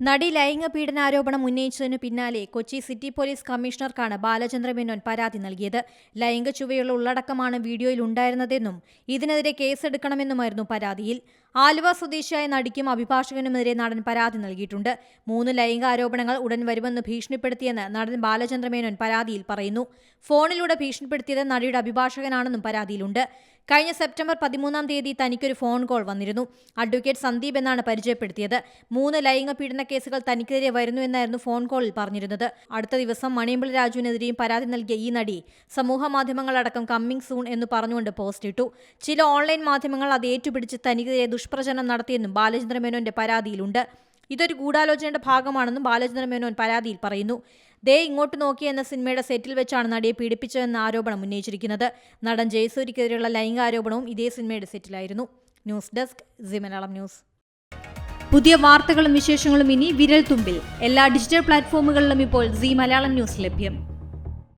നടി ലൈംഗിക പീഡനാരോപണം ഉന്നയിച്ചതിനു പിന്നാലെ കൊച്ചി സിറ്റി പോലീസ് കമ്മീഷണർക്കാണ് ബാലചന്ദ്ര മേനോൻ പരാതി നൽകിയത്. ലൈംഗിക ചുവയുള്ള ഉള്ളടക്കമാണ് വീഡിയോയിൽ ഉണ്ടായിരുന്നതെന്നും ഇതിനെതിരെ കേസെടുക്കണമെന്നുമായിരുന്നു പരാതിയിൽ. ആലുവ സ്വദേശിയായ നടിക്കും അഭിഭാഷകനുമെതിരെ നടൻ പരാതി നൽകിയിട്ടുണ്ട്. മൂന്ന് ലൈംഗിക ആരോപണങ്ങൾ ഉടൻ വരുമെന്ന് ഭീഷണിപ്പെടുത്തിയെന്ന് നടൻ ബാലചന്ദ്രമേനോൻ പരാതിയിൽ പറയുന്നു. ഫോണിലൂടെ ഭീഷണിപ്പെടുത്തിയത് നടിയുടെ അഭിഭാഷകനാണെന്നും പരാതിയിലുണ്ട്. കഴിഞ്ഞ സെപ്റ്റംബർ പതിമൂന്നാം തീയതി തനിക്കൊരു ഫോൺ കോൾ വന്നിരുന്നു. അഡ്വക്കേറ്റ് സന്ദീപ് എന്നാണ് പരിചയപ്പെടുത്തിയത്. മൂന്ന് ലൈംഗിക പീഡന കേസുകൾ തനിക്കെതിരെ വരുന്നു എന്നായിരുന്നു ഫോൺ കോളിൽ പറഞ്ഞിരുന്നത്. അടുത്ത ദിവസം മണിയമ്പിള രാജുവിനെതിരെയും പരാതി നൽകിയ ഈ നടി സമൂഹ മാധ്യമങ്ങളടക്കം കമ്മിങ് സൂൺ എന്ന് പറഞ്ഞുകൊണ്ട് പോസ്റ്റ് ഇട്ടു. ചില ഓൺലൈൻ മാധ്യമങ്ങൾ അത് ഏറ്റുപിടിച്ച് തനിക്കെതിരെ ദുഷ്പ്രചരണം നടത്തിയെന്നും ബാലചന്ദ്ര മേനോന്റെ പരാതിയിലുണ്ട്. ഇതൊരു ഗൂഢാലോചനയുടെ ഭാഗമാണെന്നും ബാലചന്ദ്ര മേനോൻ പരാതിയിൽ പറയുന്നു. ദേ ഇങ്ങോട്ട് നോക്കി എന്ന സിനിമയുടെ സെറ്റിൽ വെച്ചാണ് നടിയെ പീഡിപ്പിച്ചതെന്ന ആരോപണം ഉന്നയിച്ചിരിക്കുന്നത്. നടൻ ജയസൂരിക്കെതിരെയുള്ള ലൈംഗിക ആരോപണവും ഇതേ സിനിമയുടെ സെറ്റിലായിരുന്നു. News desk Zee Malayalam news. പുതിയ വാർത്തകളും വിശേഷങ്ങളും ഇനി വിരൽ തുമ്പിൽ എല്ലാ ഡിജിറ്റൽ പ്ലാറ്റ്ഫോമുകളിലും ഇപ്പോൾ സി മലയാളം ന്യൂസ് ലഭ്യം.